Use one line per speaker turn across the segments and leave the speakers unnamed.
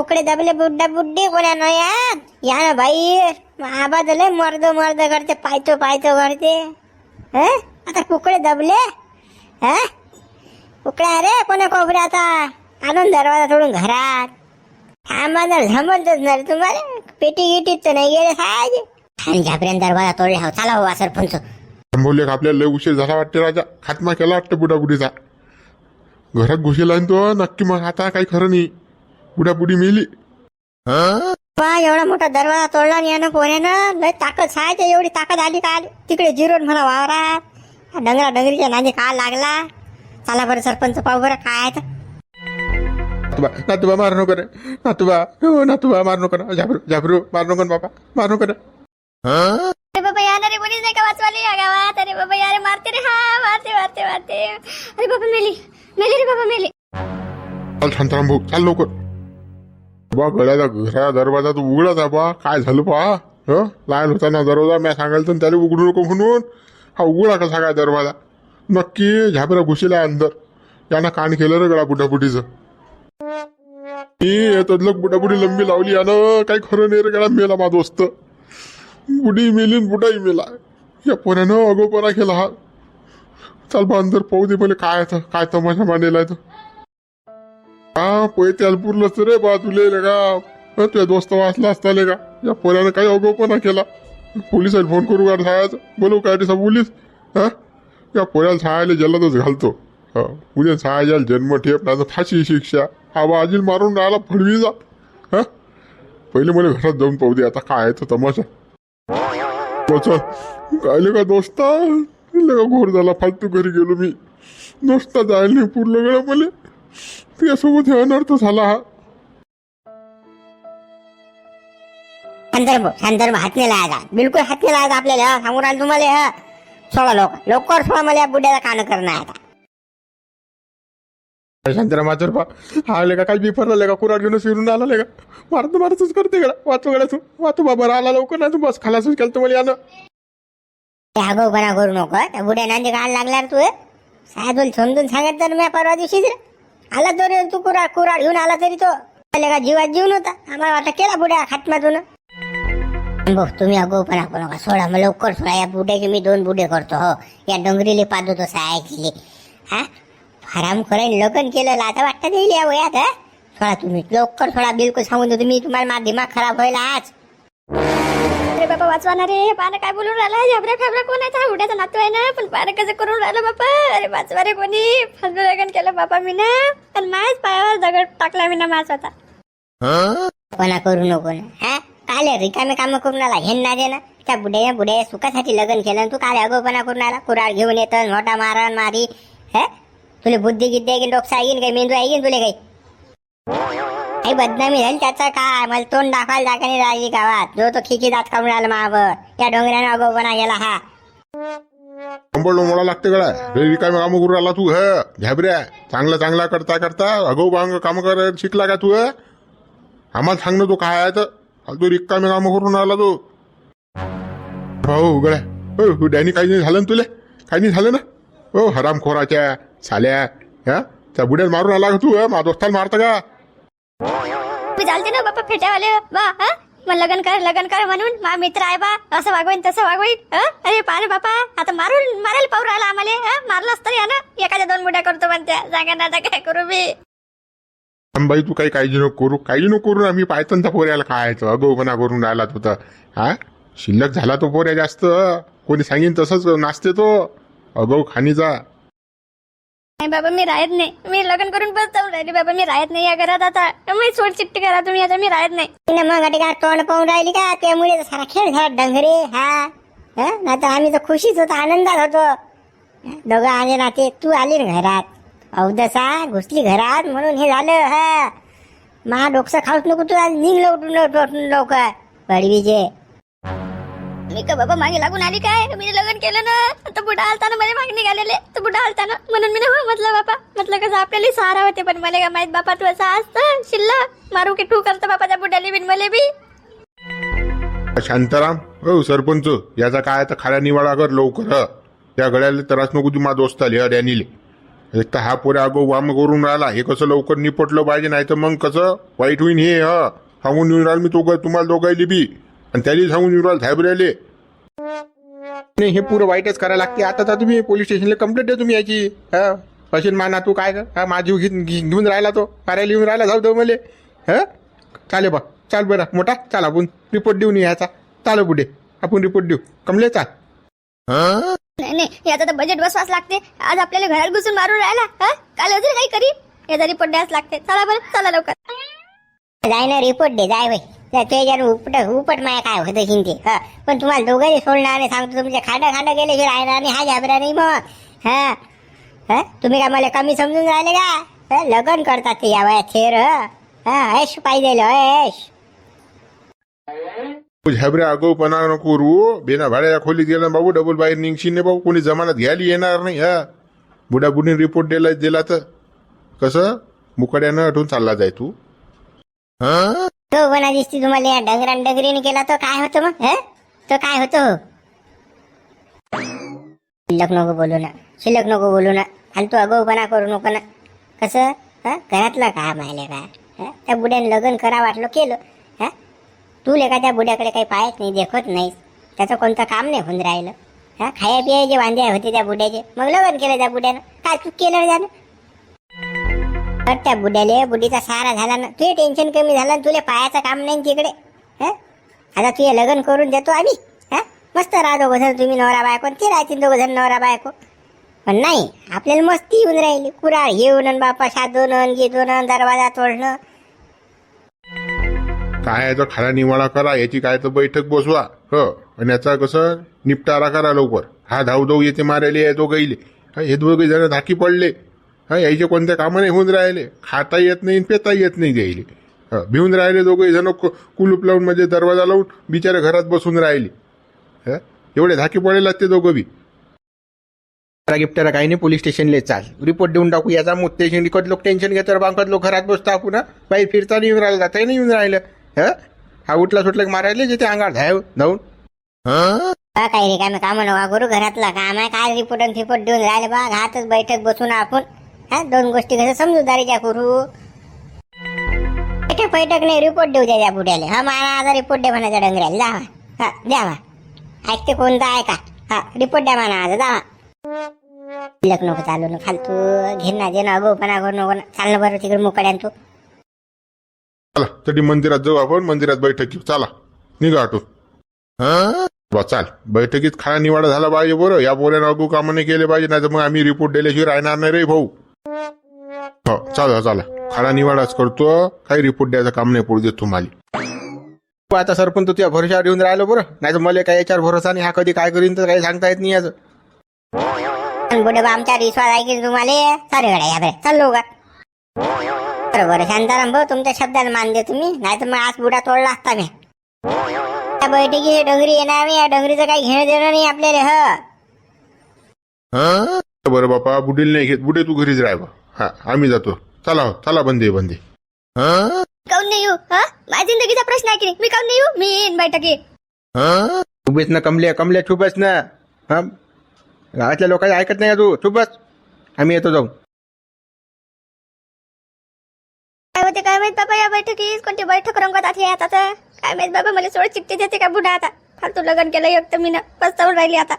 कुकडे दबले बुड्डा बुड्डी कोण्या न यार या ना बाई आबा लय मर्द मर्द करते पायतो पायतो करते. ह? आता कुकडे दबले? ह? कुकड्या अरे कोण्या कोपऱ्या आता? आणून दरवाजा सोडून घरात. थांबा जर जमतच नाही तुम्हाला. पेटी गिटीत तर नाही गेले साहेब. आणि झापऱ्यान दरवाजा तोडले हो चला हो सरपंच
थांबवले का आपल्याला? लय उशीर झाला वाटते राजा. खात्मा केला वाटतं बुडाबुडीचा. घरात घुसेला आणि तो नक्की मग आता काही खरं नाही. बुडाबुडी मेली.
पा एवढा मोठा दरवाजा तोडला आणि यानं कोण्यानं लय ताकद साहायच्या एवढी ताकद आली का? तिकडे जिरोड म्हणा वावरात हा डंगरा डंगरीच्या नांदी का लागला? चला बरं सरपंच पाहू बरं काय तर.
नातुबा नातुबा मार नको रे. नातुबा हो नातुबा मार नको ना. झाबरू झाबरू मार नको ना बाबा. मार नको रे
अरे बाबा यार अरे कोणीच नाही का वाचवाली या गावात? अरे बाबा यार मारते रे. हा मारते मारते मारते. अरे बाबा मेली. मेली रे बाबा मेली.
चल शांताराम भाऊ चाल लवकर. बा गळ्याचा घरा दरवाजा तू उघडाच आहे बा. काय झालं पा ह? लहान होता ना दरवाजा मी सांगायला तर त्याला उघडू नको म्हणून. हा उघडा कसा काय दरवाजा? नक्की झाबरा घुशीला अंदर. यानं कान केलं रे गळा बुटाबुटीचं. मी येतलं बुटाबुटी लंबी लावली यानं. काही खरं नाही रे गळा मेला मा दोस्त. बुडी मेली बुटाही मेला. या पोऱ्यानं अगोपरा केला हा चाल बा अंदर पाहू दे पहिले काय काय तमाशा मांडेला तर हा पोहे त्याला पुरलंच रे बा तुले का? तुझ्या दोस्त वाचला असता का? या पोऱ्यानं काही अगोपणा केला. पोलिसाला फोन करू का सायाचं बोलू काय रे पोलीस? हा? या पोऱ्याला सांगायला जल्लातच घालतो. हा उद्या सांगायला जन्म ठेप नाही तर फाशी शिक्षा. हा बाजील मारून राहिला फडवी जा. हा? पहिले मला घरात जाऊन पाहू दे आता काय तो तमाशा. कायले का दोस्ता? का घोर झाला फालतू घरी गेलो मी. दोस्ता जायला नाही पुरलं गळं मला. तुझ्यासोबत हे अनर्थ झाला. हा
भाऊ शांताराम हात नाही लागायचा बिलकुल हात नाही लागायचा आपल्याला. हा. सांगून राहिलो तुम्हाला हा. सोडा लोक. लवकर सोडा मला या बुड्याला कान करणं आहे आता.
शांतरा माचर पा हा लेका काही बिफरला का कुराड घेऊन फिरून आला का? मारत मारतच करते गडा वाचू गड्या तू. वाचू बाबा आला लवकर नाही तू. बस खालासच केलं तर मला यानं.
ते आगाऊपणा करू नको. त्या बुड्या नांदी काढ लागला रे तू साहेब समजून सांगत तर मी परवा दिवशीच रे. आला तरी तू कुरा कुराड घेऊन आला तरी तो त्याला का जीवात जीवन होता. आम्हाला वाटलं केला बुड्या खात्म्यातून भाऊ तुम्ही आगाऊपणा करू नका सोडा मग लवकर सोडा. या बुड्याचे मी दोन बुडे करतो हो. या डोंगरीले पाहतो तो हा? हराम खरं लग्न केलं आता वाटतं येईल या वयात हा? सोडा तुम्ही. लवकर सोडा बिलकुल सांगून देतो मी. तुम्हाला माझा दिमाग खराब व्हायला आज.
अरे बाबा वाचवाना रे. पान काय बोलून राहिला? झाबऱ्या फाबऱ्या कोण आहे? उड्याचा नातू आहे ना. पण पान कसं करून राहिलं बापा अरे वाचवा रे कोणी. फालतू लगन केलं बापा मी ना. पण माझ पायावर दगड टाकला मी ना माझ होता
कोणा करू नको ना. हा? काले रिकामे काम करून आला हे ना ना त्या बुड्या बुड्या सुखासाठी लग्न केलं तू काले अगोपणा करून आला कुराड घेऊन येतं मोठा मारण मारी. हे? तुला बुद्धी गिद्धी आहे की डोकसा येईन काही मेंदू आहे की तुला काही? काही बदनामी झाली त्याचा काय? मला तोंड दाखवायला जागा नाही राहिली गावात. जो तो खिकी दात काढून आला मावर त्या डोंगराने अगोपणा गेला हा.
कंबळ मोडा लागते गळा. रे रिकामे काम करू राहिला तू ह. घाबऱ्या चांगला चांगला करता करता अगो बांग काम कर शिकला का तू आम्हाला सांग ना तो काय आहे तर. तू रिकामे काम करून आला तू. हो, हो गळ्या हो, हो डॅनी काही नाही झालं ना तुला? काही नाही झालं ना? हो हरामखोराच्या साल्या हा? त्या बुड्यात मारून आला का तू माझ्या दोस्ताला मारतं का?
मी चालते ना बापा फेट्यावाले. बा हा? मग लग्न कर लग्न कर म्हणून. मा मित्र आहे बा. असं वागवेन तसं वागवेन. अरे पारे बापा. आता मारून मारायला पाहू राहिला आम्हाला. हं? मारलं असतं या ना एखाद्या दोन मुठ्या करतो म्हणत्या. सांगा ना आता काय करू मी.
बाई तू काही काळजी नको करू. काळजी नको करू आम्ही ना पोऱ्याला खायचं. अगोपणा करून राहिला होता हा? शिल्लक झाला तो पोऱ्या जास्त. कोणी सांगेन तसंच नाचते तो. अगो खाणीचा
नाही बाबा मी राहत नाही. मी लग्न करून बस जाऊन राहिली बाबा मी राहत नाही या घरात आता. मी सोड चिट्टी करा तुम्ही आता मी राहत नाही.
तिने मग अटी का तोंड पाहून राहिली का? त्यामुळे तर सारा खेळ झाला डंगरे हा? नाही आम्ही तर खुशीच होतो आनंदात होतो. दोघं आले नाते तू आली ना घरात. अवदसा घुसली घरात म्हणून हे झालं हा? महा डोकसं खाऊच नको तू आज निघ लवटून लवटून लवकर.
मी का बाबा मागे लागून आली काय? मी लग्न केलं ना तर बुडा आलताना मला मागे निघालेले. तर बुडा आलताना म्हणून मी ना हो म्हटलं बापा म्हटलं कसं आपल्याला सहारा होते पण मला का माहीत बापा तू असं असतं शिल्ला मारू की ठू करतो बापा त्या बुड्याला बिन मला बी.
शांताराम हो सरपंच याचा काय तर खाऱ्या निवाडा कर लवकर हं. त्या गड्याला त्रास नको तू दोस्त आले अड्यानीले एक तर हा पोऱ्या अगो वाम करून राहिला हे कसं लवकर निपटलं पाहिजे नाही तर मग कसं? वाईट होईन हे हा. सांगून येऊन राहिलं मी तो तुम्हाला दोघायली बी. आणि त्याला सांगून राहिलं साहेब राहिले. नाही हे पुरं वाईटच करायला लागते. आता तर तुम्ही पोलीस स्टेशनला कंप्लेंट द्या तुम्ही याची. हा? अशी माना तू काय? हा माझी घेऊन घेऊन राहिला तो. मारायला येऊन राहिला जाऊ दे मले. हा? चाले बा चाल बरं. मोठा? चाल आपण. रिपोर्ट देऊन याचा. चाल पुढे. आपण रिपोर्ट देऊ. कमले चाल.
नाही नाही. याचा तर बजेट बसवाच लागते. आज आपल्याला घरात घुसून मारून राहिला. हा? काल अजून काही करी? याचा रिपोर्ट द्यास लागते. चला बरं. चला लवकर.
जाय ना रिपोर्ट दे. जाय बाई. त्या उपट उपट माया काय होतं हिंदी हा. पण तुम्हाला दोघंही सोडणार नाही सांगतो तुमचे खाडं खाडं गेले की राहणार आणि हा घाबरा नाही मग हा. हा? तुम्ही काय मला कमी समजून राहिले का? हा, लग्न करतात ते या वयात थेर हा. ऐश पाहिजे ऐश.
झबरे आगोपणा नको रू बिना भाड्या खोलीत गेला बाबू डबल बाहेर निघशील नाही भाऊ कोणी जमानत घ्यायला येणार नाही हा. बुडा बुडीने रिपोर्ट दिला दिला तर. कसं? मुकड्यानं आठवून चालला जाय तू. हा?
तो बना दिसती तुम्हाला या डंगरान डंगरीने केला तो काय होतं मग तो काय होतो हो? शिल्लक नको बोलू ना शिल्लक नको बोलू ना आणि तू अगोपणा करू नको ना. कसं? घरातलं काम आहे का त्या बुड्याने लग्न करा वाटलं केलं. हा? तू लेखा त्या बुड्याकडे काही पाहत नाही देखत नाहीस. त्याचं कोणतं काम नाही होऊन राहिलं. हा? खाया पियाचे वांदे होते त्या बुड्याचे. मग लग्न केलं त्या बुड्यानं. काय चूक केलं रे त्यानं तर त्या बुड्याले बुडीचा सहारा झाला ना तुझे टेन्शन कमी झालं ना तुला पायाचं काम नाही तिकडे हं? आता तुझे लग्न करून देतो आम्ही हं? मस्त राहा दोघं जण तुम्ही नवरा बायको ते राहतील दोघं जण नवरा बायको. पण नाही आपल्याला मस्ती येऊन राहिली कुराळ घेऊन बापा शादून घेऊन दरवाजा तोडणं.
काय याचा खाला निवाडा करा याची काय तर बैठक बसवा ह. आणि याचा कसं निपटारा करा लवकर. हा धाव धाव येते मारायले आहे तो हे दोघे जण धाकी पडले. हा याचे कोणत्या कामं नाही होऊन राहिले? खाता येत नाही पेता येत नाही द्यायले हा भिवून राहिले दोघे जण कु- कुलूप लावून म्हणजे दरवाजा लावून बिचारे घरात बसून राहिले. हा एवढे धाकी पडेल ते दोघं बी.
गिफ्टरा काही नाही पोलीस स्टेशनला चाल. रिपोर्ट देऊन टाकू याचा मग स्टेशन इकड लोक टेन्शन घेतात बांकत लोक घरात बसता आपण? बाहेर फिरता नाही येऊन राहिलं जाता नाही येऊन राहिलं हं? हा उठला सुटला की मारायला जे ते अंगार धाव धावून.
काही रिकामे काम नका करू घरातलं काम आहे काय रिपोर्ट आणि फिपोर्ट देऊन राहिले बा घातच बैठक बसून आपण. हा दोन गोष्टी कसं समजूदारीच्या करू. बैठक बैठक नाही रिपोर्ट देऊ द्या त्या बुड्याले हा मला आता रिपोर्ट द्या म्हणायचा डंगऱ्याला. जावा. हा द्यावा. ऐकते कोणता ऐका. हा रिपोर्ट द्या म्हणा आता. जावा. शिल्लक नको चालू ना फालतू. घेणं देणं अगोपणा करू नको. चालणं बरं तिकडे मोकड्यान तू.
चला तरी मंदिरात जाऊ आपण. मंदिरात बैठक घेऊ. चला. निघा आटो बा चाल. बैठकीत खाना निवाडा झाला पाहिजे बरं. या बोऱ्यानं अगो कामं नाही केले पाहिजे. नाही तर मग आम्ही रिपोर्ट दिल्याशिवाय राहणार नाही रे भाऊ. हो चला चला खाना निवाडाच करतो. काही रिपोर्ट द्यायचं काम नाही पडू देत तुम्हाला.
तू आता सरपंच तुझ्या भरोशावर येऊन राहिलो बरं. नाही तर मला काय याच्यावर भरोसा नाही हा कधी काय करीन तर काही सांगता येत नाही याचं.
बुडे बा आमच्या विश्वास आहे की तुम्हाला सारे गड्या या बरे. चाललो का बरोबर शांताराम भाऊ तुमच्या शब्दाला मान दे तुम्ही. नाही तर मग आज बुडा तोडला असता मी. त्या बैठकी डोंगरी येणार नाही या डोंगरीचं काही घेणं देणं नाही आपल्याला ह?
बरं बापा बुडील नाही घेत. बुडे तू घरीच राह हा आम्ही जातो. चला हो चला बंदे बंदे.
काऊन नाही येऊ? हा? माझ्या जिंदगीचा प्रश्न आहे की नाही? मी काऊन नाही येऊ? मी येईन बैठकीत.
उभेच ना कमल्या कमल्या छुपच ना. हा? गावातल्या लोकांचे ऐकत नाही का तू? छुपच आम्ही येतो जाऊन
काय होते काय माहीत बाबा या बैठकीत? कोणती बैठक रंगवतात हे आता तर काय माहीत बाबा मला सोड चिठ्ठी देते का बुढा आता? फालतू लग्न केलं एक तर मी ना पस्तावून राहिली आता.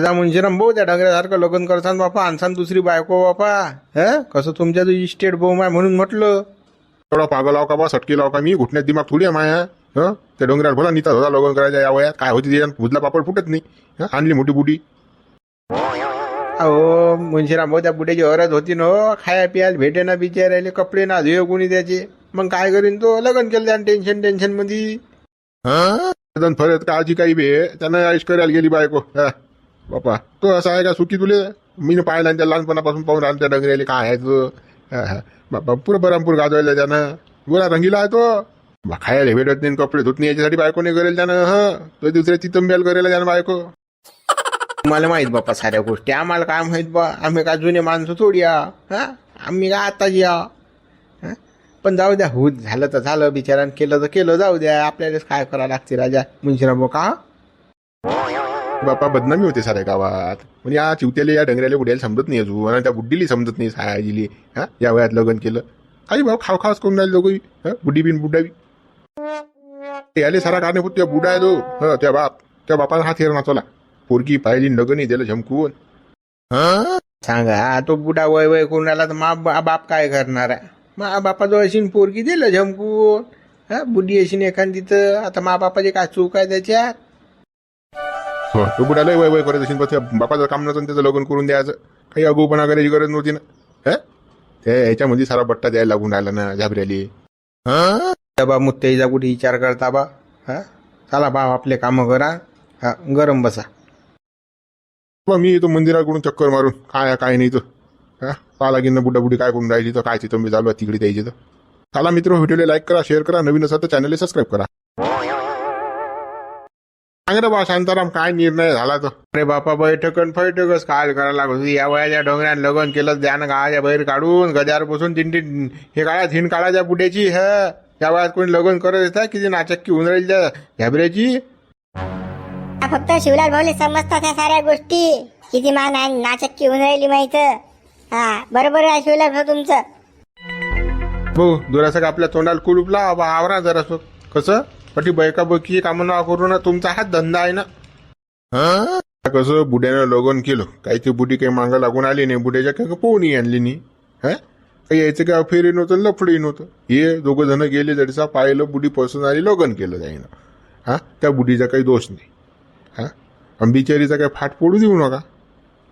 जा मुंजीराम भाऊ त्या डंगऱ्यासारखं लग्न करसान बापा आणसान दुसरी बायको बापा. ह? कसं तुमच्या जो इस्टेट बोम आहे म्हणून म्हटलं?
एवढा पागल लाव का बा सटकी लाव का मी? घुटण्यात दिमाग थोडी आहे माया. हं? त्या डोंगरात भला निता होता लग्न करायच्या या वयात. काय होती भुजला पापड फुटत नाही. हं? आणली मोठी बुडी.
अहो मुंशीराम भाऊ त्या बुड्याची अरज होती ना हो. खाया पियाला भेटे ना बिचारायले कपडे ना धुये कोणी त्याचे. मग काय करीन तो? लग्न केलं त्यानं टेन्शन टेन्शनमध्ये
जण फरत काळजी काही बे. त्यानं आयुष करायला गेली बायको. हा? बापा तो असं आहे का सुखी तुले? मी पाहिला आणि त्या लहानपणापासून पाहून राहिलं त्या डंगऱ्याला काय आहे तो? हा, हा. बापा पुरं बरामपूर गाजवायला त्यानं. गोरा रंगीला आहे तो. बा, खायला भेटत नाही कपडे धुत नाही याच्यासाठी बायको नाही करेल त्यानं हा. तो दुसऱ्या चितंब्याला करेल त्यानं बायको.
मला माहीत बापा साऱ्या गोष्टी. आम्हाला काय माहीत बा? आम्ही काय जुने माणसं थोडी आ हा? आम्ही काय आता या हा? पण जाऊ द्या होत झालं तर झालं बिचारानं केलं तर केलं जाऊ द्या. आपल्यालाच काय करावं लागते राजा? मुंशीराम का
बापा बदनामी होते साऱ्या गावात. म्हणजे या चिवत्याला या डंगऱ्याला बुड्याला समजत नाही अजून. आणि त्या बुड्डीला समजत नाही सायाजीली हा? या वयात लग्न केलं. काही भाऊ खाव खावच करून राहिले दोघंही. हा? बुड्डी बिन बुड्डावी याले सारा सारा होत त्या बुडा तो त्या बाप त्या बापाला हात हेर नाचवला पोरगी पाहिली नगनी दिलं झमकून. हा?
सांगा तो बुडा वय वय करून राहिला तर मा बा- बाप काय करणार आहे? मा बापाजवळ अशी पोरगी दिलं झमकून. हा? बुडी अशी एखादी तर. आता मा बापाची काय चूक आहे त्याच्यात?
हो. तो बुडा लय वय वय करत असेल त्या बापाचं काम आणि त्याचं लग्न करून द्यायचं. काही अगोपणा करायची गरज नव्हती ना. हं? त्या ह्याच्यामध्ये सारा बट्टा द्यायला लागून राहिला ना झाबऱ्याली
त्या बा मुत्तेजा कुठे विचार करता बा. हा? चला बा आपले कामं करा. हा गरम बसा.
मग मी येतो मंदिराकडून चक्कर मारून काय काय नाही तर हा? पाहा लागेल ना बुड्डा बुडी काय करून राहिली तर काय तिथं मी चालू आहे तिकडे द्यायची तर चला मित्र व्हिडिओला लाईक करा शेअर करा नवीन असाल तर चॅनलला सबस्क्राईब करा. सांग रे बा शांताराम काय निर्णय झाला तर
अरे बापा बैठकन फैठकच काय करायला लागत होती या वयाच्या डोंगरात लग्न केलं द्यानं गावाच्या बाहेर काढून गद्यावर बसून तीन तीन हे काळा थिन काळाच्या बुड्याची ह? या वयात कोणी लग्न करत येतात किती नाचक्की होऊन राहील त्या घाबऱ्याची?
हा, फक्त शिवलाल भाऊले समजतात ह्या साऱ्या गोष्टी. किती मा ना नाचक्की होऊन राहिली माहीत. हा बरोबर आहे शिवलाल भाऊ तुमचं.
भाऊ दुरासक आपल्या तोंडाला कुलूपला बा आवरा जरासं. कसं? पटी बैका बैकी कामं ना करू ना तुमचा हाच धंदा आहे ना. हं? कसं बुड्यानं लग्न केलं. काही ते बुडी काही मागं लागून आली नाही बुड्याच्या काही पोहणी आणली नाही. हं? काही यायचं काय फेरी नव्हतं लफडी नव्हतं. हे दोघं जण गेले जडसा पाहिलं बुडी पसंत आली लग्न केलं त्याईनं हा? त्या बुडीचा काही दोष नाही. हा? आणि बिचारीचा काही फाट पडू देऊ नका.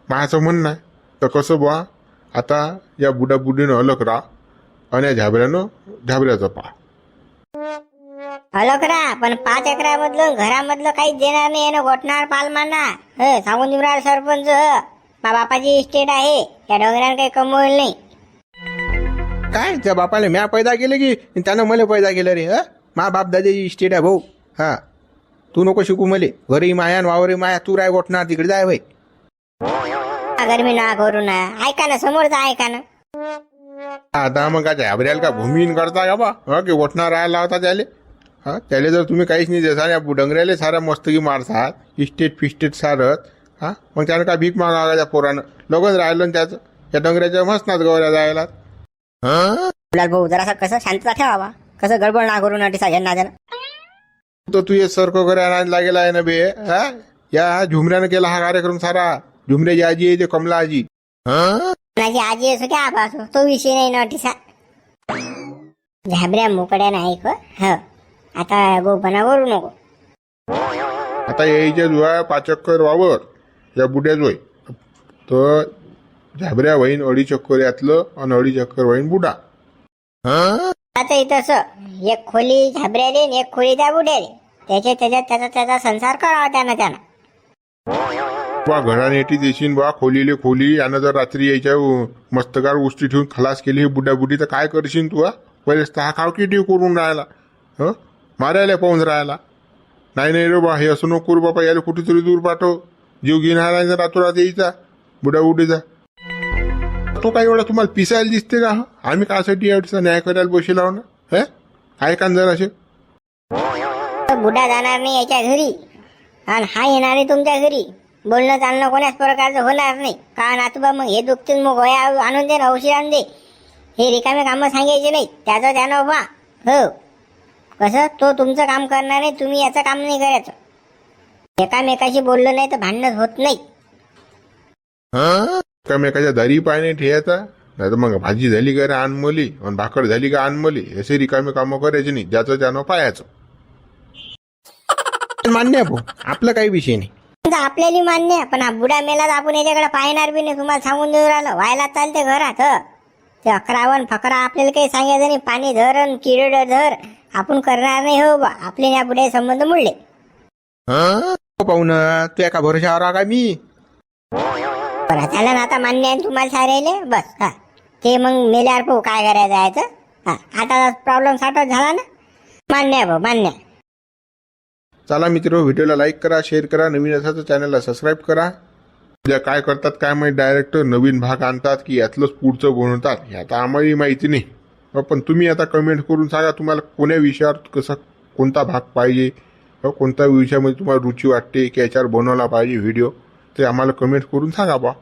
माझं म्हणणं आहे. तर कसं बुवा आता या बुडा बुडीनं अलग राहा. आणि या झाबऱ्यानं झाबऱ्याचं पा
हॅलो करा पण पाच एकरामधलं घरामधलं काहीच देणार नाही यानं गोठणार पालमाना ह सांगून राहिला सरपंच. मा बापाची इस्टेट आहे या डोंगरानं काही कमवलं नाही.
काय त्या बापाला म्या पैदा केलं की त्यानं मला पैदा केलं रे हा? मा बाप दादाची इस्टेट आहे भाऊ. हा. तू नको शिकू मले. घरी माया वावरी माया तू राय गोठणार तिकडे जाय भाई
गरमी ना करू ना. ऐका ना समोरचा ऐका ना.
आता मग काय झाबऱ्याला का भूमीन करता का बा हा की वटणार राहायला होता त्याले? हा त्याले जर तुम्ही काहीच नाही देसाल या डंगऱ्याला साऱ्या मस्तकी मारतात इस्टेट फिस्टेट सारत हा मग त्यानं काय भीक मागा त्या पोरानं? लगन राहिलं ना त्याचं या डंगऱ्याच्या मस्तनात गवऱ्या जायला. हा
भाऊ जरासा कसं शांतता ठेवावा? कसं गडबड ना करू ना जण
तो तू हे सर्क वगैरे आणायला लागेल आहे ना बे हा? या झुमऱ्यानं केला हा कार्यक्रम सारा. झुमऱ्याची आजी आहे ते कमला आजी. हा
माझी आजी असो की आबा असो तो विषय नाही ना टिसा झाबऱ्या मोकड्या नाही क ह. आता गोपना करू नको.
आता यायच्या जुळा पाच चक्कर वावर या बुड्या जोय तर झाबऱ्या वहीन अडी चक्कर यातलं आणि अडी चक्कर वहीन बुडा.
आता इथं असं एक खोली झाबऱ्याले आणि एक खोली त्या बुड्याले त्याच्या त्याच्यात त्याचा त्याचा संसार करावा त्यानं त्यानं.
बा घराने येटी देशील बा खोलीले खोली यानं जर रात्री यायच्या उ- मस्तकार उष्टी ठेवून खलास केली ही बुड्या बुडी तर काय करशील तू हा? पहिलेच तर हा खाव किती करून राहिला हं? मारायला पाहून राहिला. नाही नाही रे बा हे असं नको करू बापा याला कुठेतरी दूर पाठव. जीव घेणार रातोरात यायचा. बुडा बुडीचा तो काय एवढा तुम्हाला पिसायला दिसते का? आम्ही कासाठी एवढा न्याय करायला बसेल आहो ना हे? आहे जर असे?
बुडा जाणार नाही याच्या घरी. आणि हा येणार नाही तुमच्या घरी. बोलणं चालणं कोणाच प्रकारचं होणार नाही. का नातूबा मग हे दुखतील मग गोळ्या आणून दे ना औषध आणून दे. हे रिकामे कामं सांगायचे नाही. त्याचं त्यानं व्हा हो. कसं? तो तुमचं काम करणार नाही तुम्ही याचं काम नाही करायचं एकामेकाशी बोललं नाही तर भांडणच होत नाही.
एकामेकाच्या दारी पाय नाही ठेवायचा नाही तर मग भाजी झाली का रे अनमोली आणि भाकर झाली का अनमोली असे रिकामे कामं करायचे नाही ज्याचं त्यानं पायाचं.
मान्य आहे भाऊ आपला काही विषय नाही.
तर आपल्याला मान्य आहे, पण बुडा मेला तर आपण याच्याकडे पाहणार बी नाही. तुम्हाला सांगून देऊन राहिलं व्हायला चालते घरात. ते अकरावन फकरा आपल्याला काही सांगायचं नाही. पाणी धर आणि किरड धर. आपण करणार नाही हो बा. आपले या बुड्या संबंध मुडले.
हो? पाहुणा तू एका भरोशावर का मी?
बरं झालं ना आता मान्य आहे ना तुम्हाला सारेले बस हा. ते मग मेल्यावर पाहू काय करायचं आहे तर. हा. आता प्रॉब्लेम सॉर्ट झाला ना? मान्य आहे भाऊ मान्य आहे.
चला मित्र व्हिडिओला लाईक करा शेअर करा नवीन असाल तर चॅनलला सबस्क्राईब करा. उद्या काय करतात काय माहिती डायरेक्टर नवीन भाग आणतात की यातलंच पुढचं बनवतात हे आता आम्हालाही माहिती नाही. हो, पण तुम्ही आता कमेंट करून सांगा तुम्हाला कोण्या विषयावर कसा कोणता भाग पाहिजे? हो, कोणत्या विषयामध्ये तुम्हाला रुची वाटते? की याच्यावर बनवला पाहिजे व्हिडिओ ते आम्हाला कमेंट करून सांगा बा